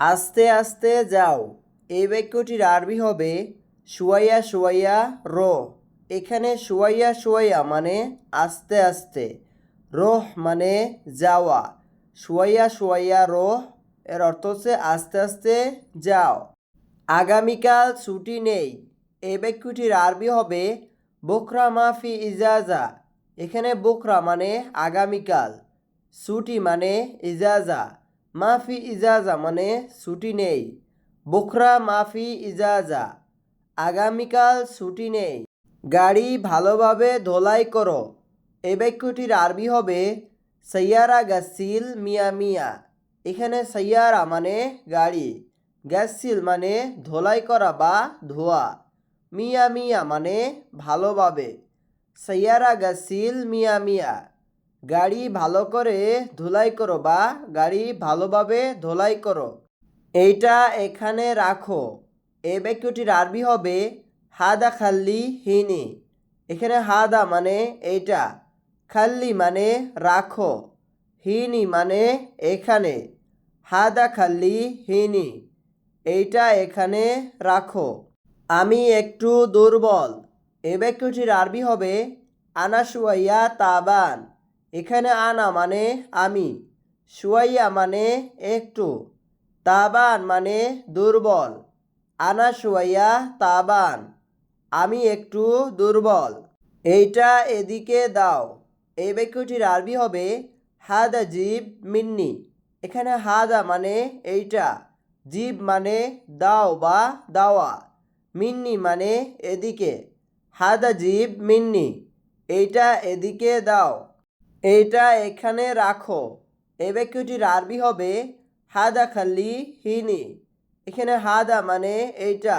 আস্তে আস্তে যাও। এই বাক্যটির আরবি হবে শুয়াইয়া শুয়াইয়া রো। এখানে শুয়াইয়া শুয়াইয়া মানে আস্তে আস্তে। রোহ মানে যাওয়া। শুয়াইয়া শুয়াইয়া রোহ, এর অর্থ হচ্ছে আস্তে আস্তে যাও। আগামীকাল ছুটি নেই। এই বাক্যটির আরবি হবে বোখরা মাফি ইজাজা। এখানে বোখরা মানে আগামীকাল। ছুটি মানে ইজাজা। মাফি ইজাজা মানে ছুটি নেই। বোখরা মাফি ইজাজা, আগামীকাল ছুটি নেই। গাড়ি ভালোভাবে ধোলাই করো। এই বাক্যটির আরবি হবে সৈয়ারা গাসিল মিয়া মিয়া। এখানে সৈয়ারা মানে গাড়ি গ্যাসিল মানে ধোলাই করা বা ধোয়া। মিয়া মিয়া মানে ভালোভাবে। সৈয়ারা গাসিল মিয়া মিয়া। গাড়ি ভালো করে ধুলাই করো বা গাড়ি ভালোভাবে ধোলাই করো। এইটা এখানে রাখো। এই বাক্যটির আরবি হবে হাদা খাল্লি হিনি। এখানে হাদা মানে এইটা। খাল্লি মানে রাখো। হিনি মানে এখানে। হাদা খাল্লি হিনি। এইটা এখানে রাখো। আমি একটু দুর্বল। এ বাক্যটির আরবি হবে আনা শুয়াইয়া তাবান। এখানে আনা মানে আমি, শুয়াইয়া মানে একটু, তাবান মানে দুর্বল, আনা শুয়াইয়া তাবান, আমি একটু দুর্বল। এইটা এদিকে দাও। এই বাক্যটির আরবি হবে, হাদা জিব মিন্নি। এখানে হাদা মানে এইটা, জিব মানে দাও বা দাওয়া, মিন্নি মানে এদিকে, হাদা জিব মিন্নি। এইটা এদিকে দাও। এইটা এখানে রাখো। এই বাক্যটির আরবি হবে হাদা খাল্লি হিনি। এখানে হাদা মানে এইটা।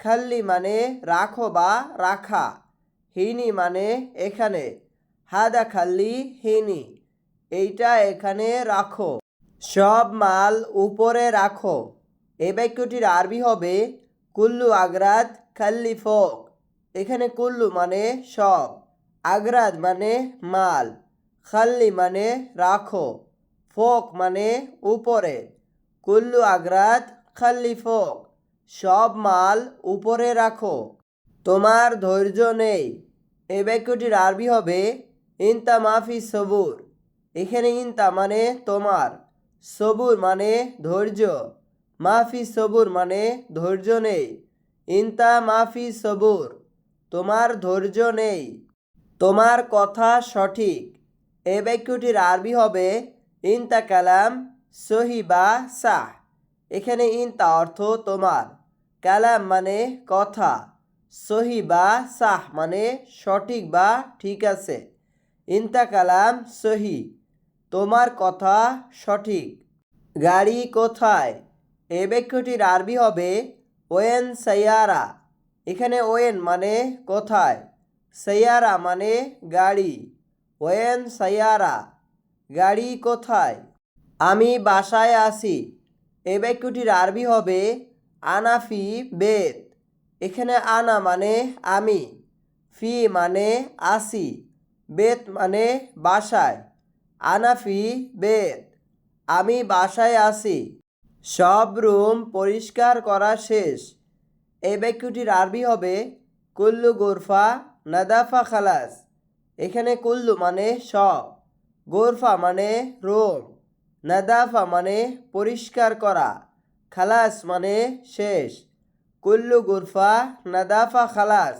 খাল্লি মানে রাখো বা রাখা। হিনি মানে এখানে। হাদা খাল্লি হিনি। এইটা এখানে রাখো। সব মাল উপরে রাখো। এই বাক্যটির আরবি হবে কুল্লু আগ্রাদ খাল্লি ফোক। এখানে কুল্লু মানে সব। আগ্রাদ মানে মাল। খাল্লি মানে রাখো, ফোক মানে উপরে। কুল্লু আগ্রাদ খাল্লি ফোক, সব মাল উপরে রাখো। তোমার ধৈর্য নেই। এই বাক্যটির আরবি হবে ইনতা মাফি সবুর। এখানে ইনতা মানে তোমার, সবুর মানে ধৈর্য। মাফি সবুর মানে ধৈর্য নেই। ইনতা মাফি সবুর, তোমার ধৈর্য নেই। তোমার কথা সঠিক। এই বাক্যটির আরবি হবে ইনতা কালাম সহি বা সাহ এখানে ইনতা অর্থ তোমার। কালাম মানে কথা। সহি বা সাহ মানে সঠিক বা ঠিক আছে। ইনতা কালাম সহি। তোমার কথা সঠিক। গাড়ি কোথায়? এ বাক্যটির আরবি হবে ওয়েন সাইয়ারা। এখানে ওয়েন মানে কোথায়? সাইয়ারা মানে গাড়ি। ওয়েন সাইয়ারা, গাড়ি কোথায়? আমি বাসায় আছি। এই বাক্যটির আরবি হবে আনাফি বেদ। এখানে আনা মানে আমি, ফি মানে আসি বেত মানে বাসায়, আনাফি বেদ। আমি বাসায় আছি। সব রুম পরিষ্কার করা শেষ। এই বাক্যটির আরবি হবে কুল্লু গোরফা নাদাফা খালাস। এখানে কুল্লু মানে সব গোরফা মানে রুম, নাদাফা মানে পরিষ্কার করা, খালাস মানে শেষ, কুল্লু, গুরফা, নাদাফা, খালাস,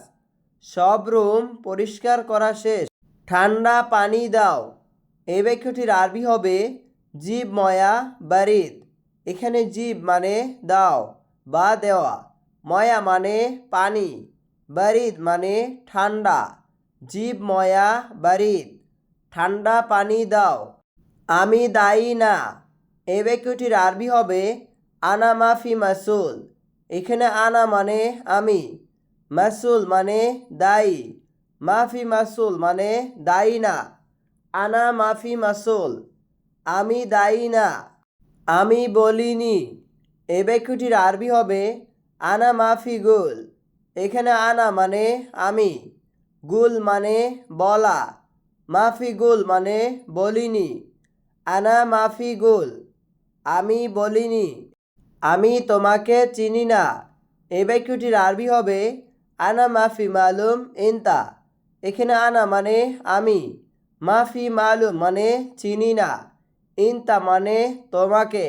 সব রুম পরিষ্কার করা শেষ। ঠান্ডা পানি দাও। এই বাক্যটির আরবি হবে জীব ময়া বারিদ। এখানে জীব মানে দাও বা দেওয়া, ময়া মানে পানি, বারিদ মানে ঠান্ডা। জীব ময়া বারিদ ঠান্ডা পানি দাও। আমি দায়ী না। এই বাক্যটির আরবি হবে আনা মাফি মাসুল। এখানে আনা মানে আমি। মাসুল মানে দায়ী। মাফি মাসুল মানে দায়ী না। আনা মাফি মাসুল। আমি দায়ী না। আমি বলিনি। এই বাক্যটির আরবি হবে আনা মাফি গুল। এখানে আনা মানে আমি। গুল মানে বলা। মাফি গুল মানে বলিনি। আনা মাফি গুল, আমি বলিনি। আমি তোমাকে চিনি না। এই বাক্যটির আরবি হবে, আনা মাফি মালুম ইনতা এখানে আনা মানে আমি, মাফি মালুম মানে চিনি না। ইনতা মানে তোমাকে,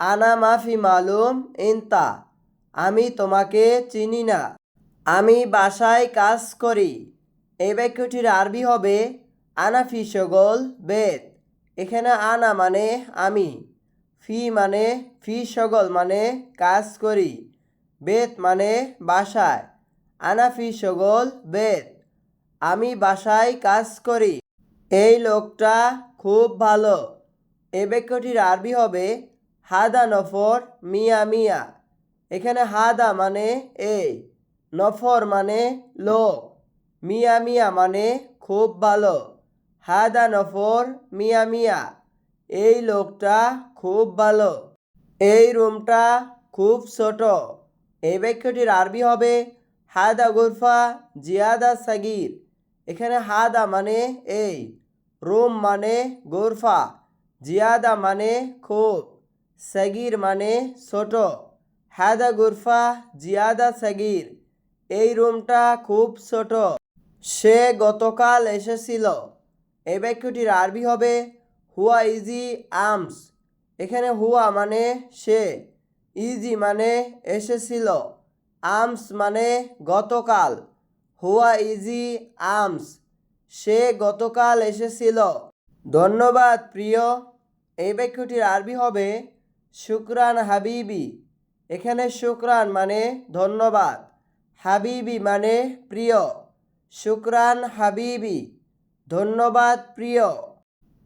আনা মাফি মালুম ইনতা আমি তোমাকে চিনি না। আমি বাসায় কাজ করি। এই বাক্যটির আরবি হবে আনা ফি সগল বেদ। এখানে আনা মানে আমি, ফি মানে ফি সগল মানে কাজ করি। বেত মানে বাসায় আনা ফি সগল বেত আমি বাসায় কাজ করি। এই লোকটা খুব ভালো। এই বাক্যটির আরবি হবে হাদা নফর মিয়া মিয়া। এখানে হাদা মানে এই। নফর মানে লোক মিয়া মিয়া মানে খুব ভালো। হাদা নফর, মিয়া মিয়া। এই লোকটা খুব ভালো। এই রুমটা খুব ছোট। এই বাক্যটির আরবি হবে হাদা গুরফা জিয়াদা সাগির। এখানে হাদা মানে এই, রুম মানে গোরফা, জিয়াদা মানে খুব, সাগির মানে ছোট। হাদা গুরফা জিয়াদা সাগির। এই রুমটা খুব ছোট। সে গতকাল এসেছিল। এই বাক্যটির আরবি হবে হুয়া ইজি আমস এখানে হুয়া মানে সে ইজি মানে এসেছিল। আমস মানে গতকাল। হুয়া ইজি আমস সে গতকাল এসেছিল। ধন্যবাদ, প্রিয়। এই বাক্যটির আরবি হবে শুক্রান হাবিবি এখানে শুক্রান মানে ধন্যবাদ। হাবিবি মানে প্রিয়। শুক্রান হাবিবি, ধন্যবাদ প্রিয়।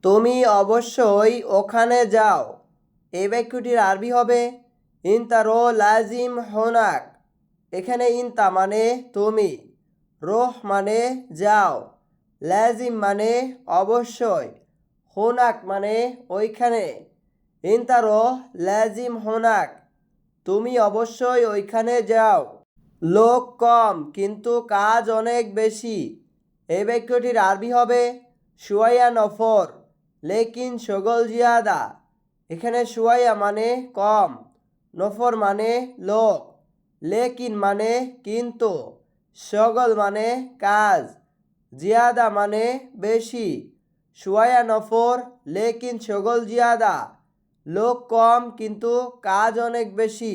তুমি অবশ্যই ওখানে যাও। এই বাক্যটির আরবি হবে ইনতারো লাজিম হোনাক। এখানে ইনতা মানে তুমি, রোহ মানে যাও, লাজিম মানে অবশ্যই, হোনাক মানে ওইখানে। ইনতারো লাজিম হোনাক, তুমি অবশ্যই ওইখানে যাও। লোক কম, কিন্তু কাজ অনেক বেশি। এই বাক্যটির আরবি হবে সুয়াইয়া নফর, লেকিন সগল জিয়াদা। এখানে সুয়াইয়া মানে কম, নফর মানে লোক, লেকিন মানে কিন্তু, সগল মানে কাজ, জিয়াদা মানে বেশি। সুয়াইয়া নফর, লেকিন সগল জিয়াদা। লোক কম, কিন্তু কাজ অনেক বেশি।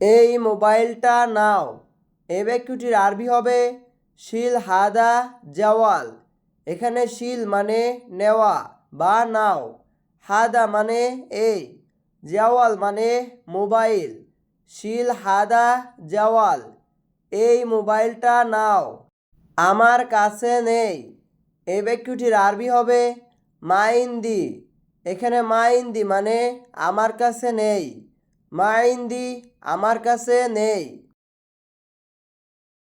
এই মোবাইলটা নাও। এই বাক্যটির আরবি হবে শিল হাদা জাওয়াল। এখানে শিল মানে নেওয়া বা নাও, হাদা মানে এই, জাওয়াল মানে মোবাইল, শিল হাদা জাওয়াল, এই মোবাইলটা নাও। আমার কাছে নেই। এই বাক্যটির আরবি হবে মাইন্দি। এখানে মাইন্দি মানে আমার কাছে নেই। মাইন্দি আমার কাছে নেই।